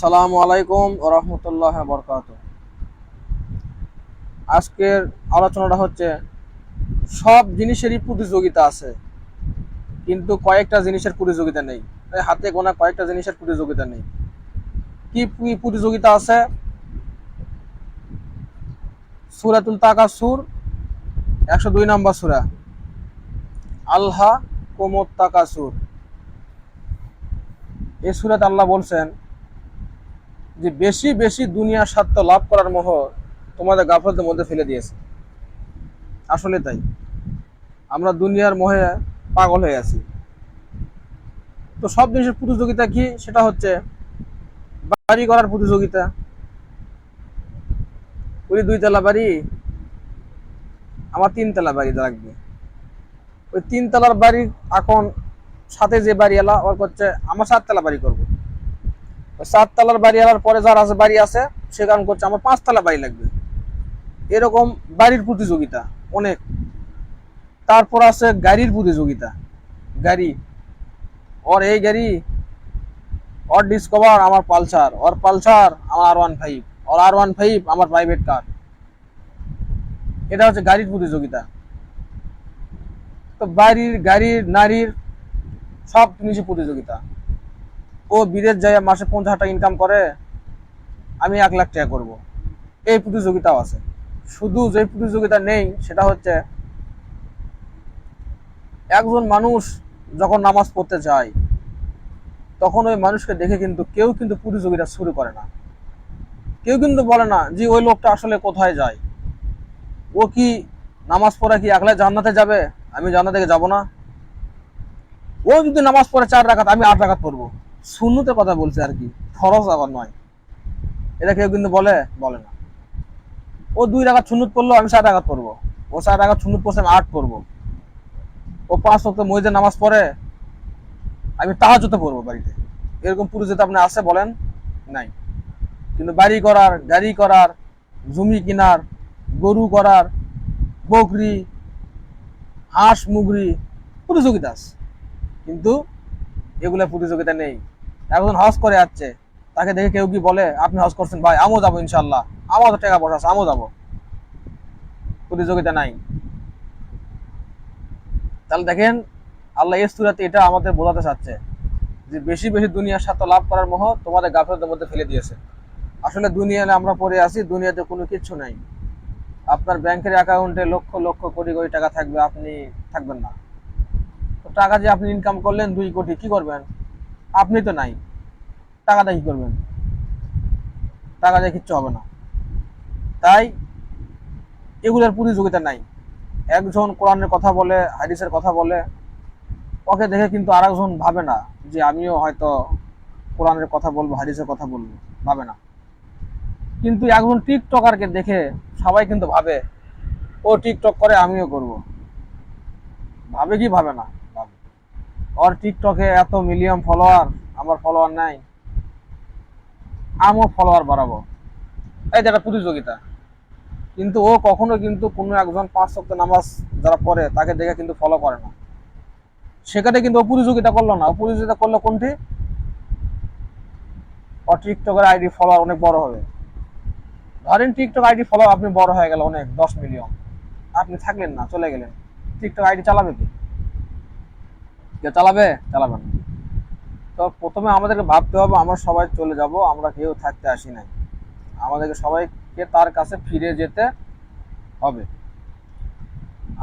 সালামু আলাইকুম রহমতুল্লাহ বরকাত। আজকের আলোচনাটা হচ্ছে, সব জিনিসেরই প্রতিযোগিতা আছে, কিন্তু কয়েকটা জিনিসের প্রতিযোগিতা নেই। হাতে গোনা কয়েকটা জিনিসের প্রতিযোগিতা নেই। কি প্রতিযোগিতা আছে? সুরাতুল তাকাসুর একশো দুই নম্বর সুরা। আল্লাহ কোমত তাকাসুর এই সুরাত আল্লাহ বলছেন যে বেশি বেশি দুনিয়ার স্বার্থ লাভ করার মোহ তোমাদের গাফলতের মধ্যে ফেলে দিয়েছে। আসলে তাই। আমরা দুনিয়ার মোহে পাগল হয়ে আছি। তো সব জিনিসের প্রতিযোগিতা কি? সেটা হচ্ছে বাড়ি করার প্রতিযোগিতা। ওই দুইতলা বাড়ি, আমার তিনতলা বাড়ি লাগবে। ওই তিনতলার বাড়ি এখন সাথে যে বাড়ি এলা ওর করছে আমার সাততলা বাড়ি করব। সাততলার বাড়ি আনার পরে যার আছে বাড়ি আছে, সে কারণ করছে, আমার পাঁচতলা বাড়ি লাগবে। এরকম বাড়ির প্রতিযোগিতা, অনেক। তারপর আছে গাড়ির প্রতিযোগিতা। গাড়ি। ওর এই গাড়ি, ওর ডিসকভার আমার পালসার ওর পালসার আমার আর ওয়ান ফাইভ ওর আর ওয়ান ফাইভ আমার প্রাইভেট কার এটা হচ্ছে গাড়ির প্রতিযোগিতা। তো বাড়ির, গাড়ির, নারীর, সব জিনিসের প্রতিযোগিতা। ও বিদেশ যায় মাসে পঞ্চাশ টাকা ইনকাম করে, আমি এক লাখ টাকা করব। এই প্রতিযোগিতাও আছে। শুধু যে প্রতিযোগিতা নেই, সেটা হচ্ছে একজন মানুষ যখন নামাজ পড়তে যায়, তখন ওই মানুষকে দেখে কিন্তু কেউ কিন্তু প্রতিযোগিতা শুরু করে না। কেউ কিন্তু বলে না যে ওই লোকটা আসলে কোথায় যায়। ও কি নামাজ পড়া কি একলাই জান্নাতে যাবে? আমি জান্নাতে যাব না। ও যদি নামাজ পড়ে চার রাখাত আমি আট রাখাত পড়ব। শূন্যতে কথা বলছে আর কি। ফরজ আবার নয়। এটা কেউ কিন্তু বলে? বলে না। ও দুই রাখাত শূন্যত পড়ল, আমি চার আঘাত পড়ব। ও চার আঘাত শূন্যত পড়ছে, আমি আট পড়ব। ও পাঁচ ওয়াক্ত মহিদের নামাজ পড়ে, আমি তাহাজতে পড়ব বাড়িতে। এরকম পুরুষ যদি আপনি আছে বলেন, নাই। কিন্তু বাড়ি করার, গাড়ি করার, জমি কেনার, গরু করার, বকরি, হাঁস মুগরি প্রতিযোগিতা আছে। কিন্তু এগুলো প্রতিযোগিতা নেই। একজন হজ করে যাচ্ছে। তাকে দেখে কেউ কি বলে, আপনি হজ করছেন ভাই, আমিও যাব ইনশাল্লাহ আমারও তো টাকা পয়সা আছে, আমিও যাব। প্রতিযোগিতা নাই। তাহলে দেখেন, আল্লাহ ইস্তুরাতে এটা আমাদের বোঝাতে চাচ্ছে যে বেশি বেশি দুনিয়ার স্বার্থ লাভ করার মোহ তোমাদের গাফলতের মধ্যে ফেলে দিয়েছে। আসলে দুনিয়াতে আমরা পড়ে আছি, দুনিয়াতে কোনো কিচ্ছু নাই। আপনার ব্যাংকের অ্যাকাউন্টে লক্ষ লক্ষ কোটি কোটি টাকা থাকবে, আপনি থাকবেন না। টাকা যে আপনি ইনকাম করলেন দুই কোটি, কি করবেন? আপনি তো নাই। টাকাটা কি করবেন? টাকা দিয়ে কিচ্ছু হবে না। তাই এগুলোর প্রতিযোগিতা নাই। একজন কোরআনের কথা বলে, হাদিসের কথা বলে, ওকে দেখে কিন্তু আরেকজন ভাবে না যে আমিও হয়তো কোরআনের কথা বলব, হাদিসের কথা বলব, ভাবে না। কিন্তু একজন টিকটকারকে দেখে সবাই কিন্তু ভাবে, ও টিকটক করে, আমিও করব। ভাবে কি ভাবে না? ওর টিকটকে এত মিলিয়ন ফলোয়ার আমার ফলোয়ার নাই। আমিও ফলোয়ার বাড়াবো। এই যেটা প্রতিযোগিতা। কিন্তু ও কখনো কিন্তু কোনো একজন পাঁচ সপ্তাহ নামাজ যারা পড়ে, তাকে দেখে কিন্তু ফলো করে না। সেখানে কিন্তু ও প্রতিযোগিতা করল না। ও প্রতিযোগিতা করল কোনটি? ও টিকটকের আইডি ফলোয়ার অনেক বড় হবে। ধরেন টিকটক আইডি ফলোয়ার আপনি বড় হয়ে গেল অনেক, দশ মিলিয়ন আপনি থাকলেন না, চলে গেলেন। টিকটক আইডি চালাবে কি? কে চালাবে চালাবে না। তো প্রথমে আমাদেরকে ভাবতে হবে, আমরা সবাই চলে যাব, আমরা কেউ থাকতে আসি নাই। আমাদেরকে সবাইকে তার কাছে ফিরে যেতে হবে।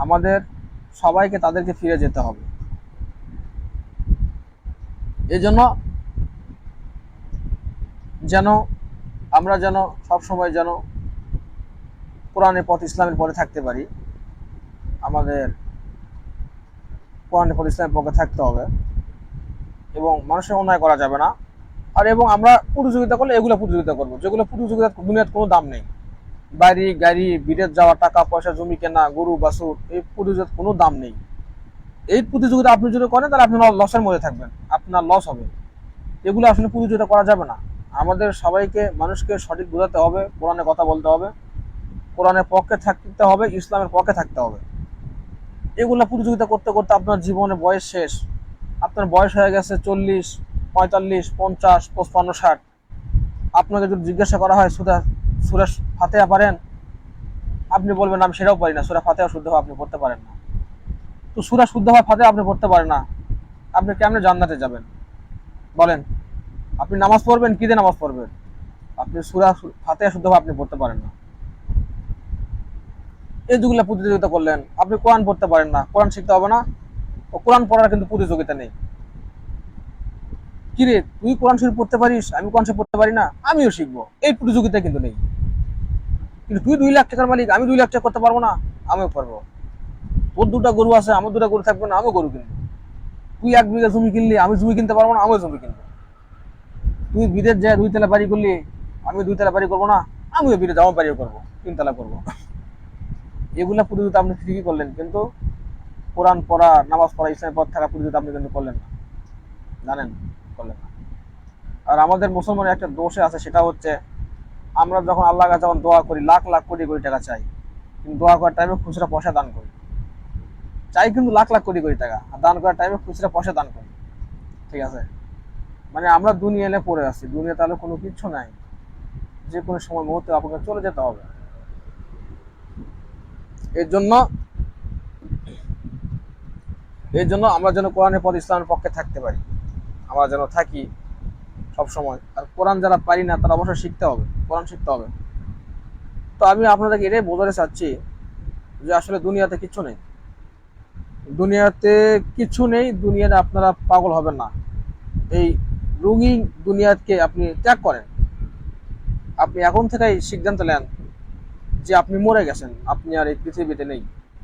আমাদের সবাইকে তাদেরকে ফিরে যেতে হবে। এই জন্য যেন, আমরা যেন সবসময় যেন কোরআনের পথ ইসলামের পরে থাকতে পারি, আমাদের কোরআনের পথ ইসলামের পক্ষে থাকতে হবে। এবং মানুষের অন্যায় করা যাবে না। আর এবং আমরা প্রতিযোগিতা করলে এগুলো প্রতিযোগিতা করব। যেগুলো প্রতিযোগিতা দুনিয়ার কোনো দাম নেই। বাড়ি, গাড়ি, বিদেশ যাওয়া, টাকা, পয়সা, জমি কেনা, গরু, বাছুর, এই প্রতিযোগিতার কোনো দাম নেই। এই প্রতিযোগিতা আপনি যদি করেন, তাহলে আপনার লসের মধ্যে থাকবেন। আপনার লস হবে। এগুলো আসলে প্রতিযোগিতা করা যাবে না। আমাদের সবাইকে, মানুষকে সঠিক বোঝাতে হবে কোরআনে কথা বলতে হবে। কোরআনের পক্ষে থাকতে হবে, ইসলামের পক্ষে থাকতে হবে। এগুলো প্রতিযোগিতা করতে করতে আপনার জীবনে বয়স শেষ। আপনার বয়স হয়ে গেছে চল্লিশ, পঁয়তাল্লিশ, পঞ্চাশ, পঁচপান্ন, ষাট। আপনাকে যদি জিজ্ঞাসা করা হয় সুরা সুরা ফাতেহা পারেন? আপনি বলবেন, আমি সেটাও পারি না, সুরা ফাতেহা শুদ্ধ আপনি পড়তে পারেন না। তো সুরা শুদ্ধ হয় ফাতেহা আপনি পড়তে পারেন না। আপনি কেমনে জান্নাতে যাবেন? বলেন, আপনি নামাজ পড়বেন, কী দিয়ে নামাজ পড়বেন? আপনি সুরা ফাতেহা শুদ্ধ আপনি পড়তে পারেন না। এই যেগুলো প্রতিযোগিতা করলেন। আপনি কোরআন পড়তে পারেন না। কোরআন শিখতে হবে না। ও কোরআন পড়ার কিন্তু প্রতিযোগিতা নেই। কিরে, তুই কোরআন শরীফ পড়তে পারিস? আমি কোরআন শরীফ পড়তে পারি না। আমিও শিখব। এই প্রতিযোগিতা কিন্তু নেই। কিন্তু তুই দুই লাখ টাকার মালিক, আমি দুই লাখ টাকা করতে পারব না, আমিও পারব। তোর দুটা গরু আছে, আমার দুটা গরু থাকবে না, আমিও গরু কিনবো। তুই এক বিঘা জমি কিনলি, আমি জমি কিনতে পারব না, আমিও জমি কিনবো। তুই বিদেশ যায় দুই তলা বাড়ি করলি, আমি দুই তলা বাড়ি করব না, আমিও বিদেশ আমার বাড়িও করব তিনতলা করব। এগুলা প্রতিযোগিতা আপনি ঠিকই করলেন, কিন্তু কোরআন পড়া, নামাজ পড়া, ইসলামের পথ থাকা প্রতিযোগিতা আপনি কিন্তু করলেন না। জানেন? করলেন না। আর আমাদের মুসলমানের একটা দোষে আছে, সেটা হচ্ছে আমরা যখন আল্লাহ কাছে যখন দোয়া করি, লাখ লাখ কোটি কোটি টাকা চাই, কিন্তু দোয়া করার টাইমে খুচরা পয়সা দান করি। চাই কিন্তু লাখ লাখ কোটি কোটি টাকা, আর দান করার টাইমে খুচরা পয়সা দান করি। ঠিক আছে? মানে আমরা দুনিয়া এলে পড়ে আছি দুনিয়া তাহলে কোনো কিচ্ছু নাই। যে কোনো সময় মুহূর্তে আপনাকে চলে যেতে হবে। এর জন্য এর জন্য আমরা যেন কোরআনের পথ ইসলামের পক্ষে থাকতে পারি। আমরা যেন থাকি সব সময় আর কোরআন যারা পারি না, তারা অবশ্যই শিখতে হবে। কোরআন শিখতে হবে। তো আমি আপনাদেরকে এটাই বোঝাতে চাচ্ছি যে আসলে দুনিয়াতে কিছু নেই। দুনিয়াতে কিছু নেই, দুনিয়াতে আপনারা পাগল হবেন না। এই রঙিন দুনিয়াকে আপনি ত্যাগ করেন। আপনি এখন থেকেই সিদ্ধান্ত নেন যে আপনি মরে গেছেন, আপনি আর এই পৃথিবীতে নেই।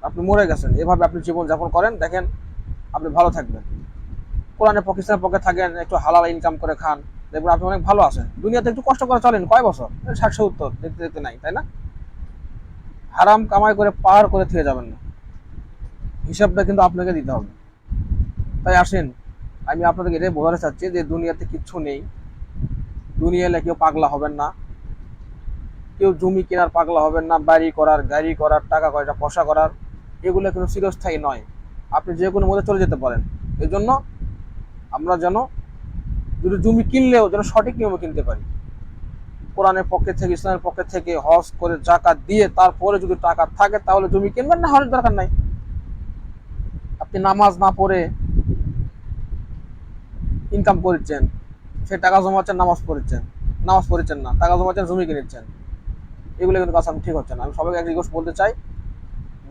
আপনি মরে গেছেন। এভাবে আপনি জীবন যাপন করেন, দেখেন আপনি ভালো থাকবেন। কোরআনে পাকিস্তানের পক্ষে থাকেন, একটু হালাল ইনকাম করে খান, দেখবেন আপনি অনেক ভালো আছেন। দুনিয়াতে একটু কষ্ট করে চলেন, কয় বছর? ষাট সত্তর, দেখতে দেখতে নাই, তাই না? হারাম কামাই করে পার করে থেকে যাবেন না। হিসাবটা কিন্তু আপনাকে দিতে হবে। তাই আসেন, আমি আপনাদেরকে এটাই বোঝাতে চাচ্ছি যে দুনিয়াতে কিচ্ছু নেই। দুনিয়া কেউ পাগলা হবেন না। কেউ জমি কেনার পাগলা হবেন না, বাড়ি করার, গাড়ি করার, টাকা কয়টা পয়সা করার, এগুলো কোনো চিরস্থায়ী নয়। আপনি যে কোনো মধ্যে চলে যেতে পারেন। এই জন্য আমরা যেন যদি জমি কিনলেও যেন সঠিক নিয়মে কিনতে পারি। কোরআনের পক্ষে থেকে, ইসলামের পক্ষে থেকে, হজ করে জাকাত দিয়ে তারপরে যদি টাকা থাকে, তাহলে জমি কিনবেন না হওয়ার দরকার নাই। আপনি নামাজ না পড়ে ইনকাম করেছেন, সে টাকা জমাচ্ছেন, নামাজ পড়েছেন। নামাজ পড়েছেন না, টাকা জমাচ্ছেন, জমি কিনেছেন। এগুলো কিন্তু কাজ ঠিক হচ্ছে না। আমি সবাইকে এক রিকোয়েস্ট বলতে চাই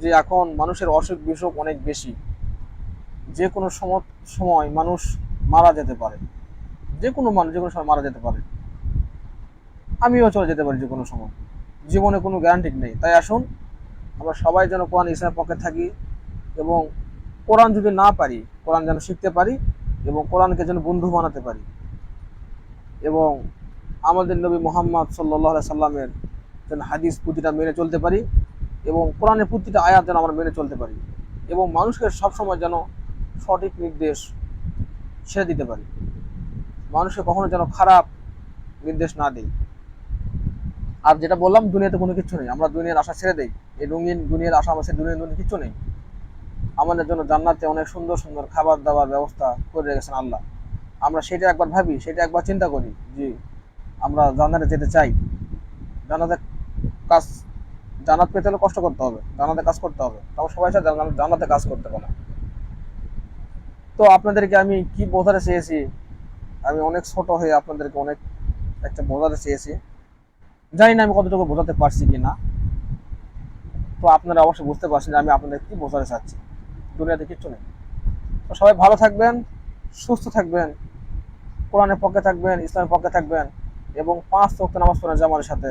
যে এখন মানুষের অসুখ বিসুখ অনেক বেশি। যে কোনো সম- সময় মানুষ মারা যেতে পারে। যে কোনো মানুষ, যে কোনো সময় মারা যেতে পারে। আমিও চলে যেতে পারি যে কোনো সময়। জীবনে কোনো গ্যারান্টি নেই। তাই আসুন, আমরা সবাই যেন কোরআন ইসলামের পক্ষে থাকি এবং কোরআন যদি না পারি, কোরআন যেন শিখতে পারি এবং কোরআনকে যেন বন্ধু বানাতে পারি। এবং আমাদের নবী মোহাম্মদ সাল্লাহ সাল্লামের যেন হাদিস প্রতিটা মেনে চলতে পারি এবং কোরআনের প্রতিটা আয়াত যেন আমরা মেনে চলতে পারি এবং মানুষকে সবসময় যেন সঠিক নির্দেশ ছেড়ে দিতে পারি। মানুষকে কখনো যেন খারাপ নির্দেশ না দিই। আর যেটা বললাম, দুনিয়াতে কোনো কিছু নেই। আমরা দুনিয়ার আশা ছেড়ে দেই। এই রঙিন দুনিয়ার আশা আমাদের দুনিয়ার দুনিয়া কিছু নেই। আমাদের জন্য জান্নাতে অনেক সুন্দর সুন্দর খাবার দাবার ব্যবস্থা করে রেখেছেন আল্লাহ। আমরা সেটা একবার ভাবি, সেটা একবার চিন্তা করি যে আমরা জান্নাতে যেতে চাই। জান্নাতে কাজ জানাত পেতে হলে কষ্ট করতে হবে জানাতে কাজ করতে হবে। তাও সবাই সাথে জান্নাতে কাজ করতে পারে। তো আপনাদেরকে আমি কি বোঝাতে চেয়েছি? আমি অনেক ছোট হয়ে আপনাদেরকে অনেক একটা বোঝাতে চেয়েছি। জানি না আমি কতটুকু বোঝাতে পারছি কি না। তো আপনারা অবশ্যই বুঝতে পারছেন আমি আপনাদের কি বোঝাতে চাচ্ছি। দুনিয়াতে কিচ্ছু নেই। তো সবাই ভালো থাকবেন, সুস্থ থাকবেন, কোরআনের পক্ষে থাকবেন, ইসলামের পক্ষে থাকবেন, এবং পাঁচ ওয়াক্ত নামাজ পড়েন জামাতের সাথে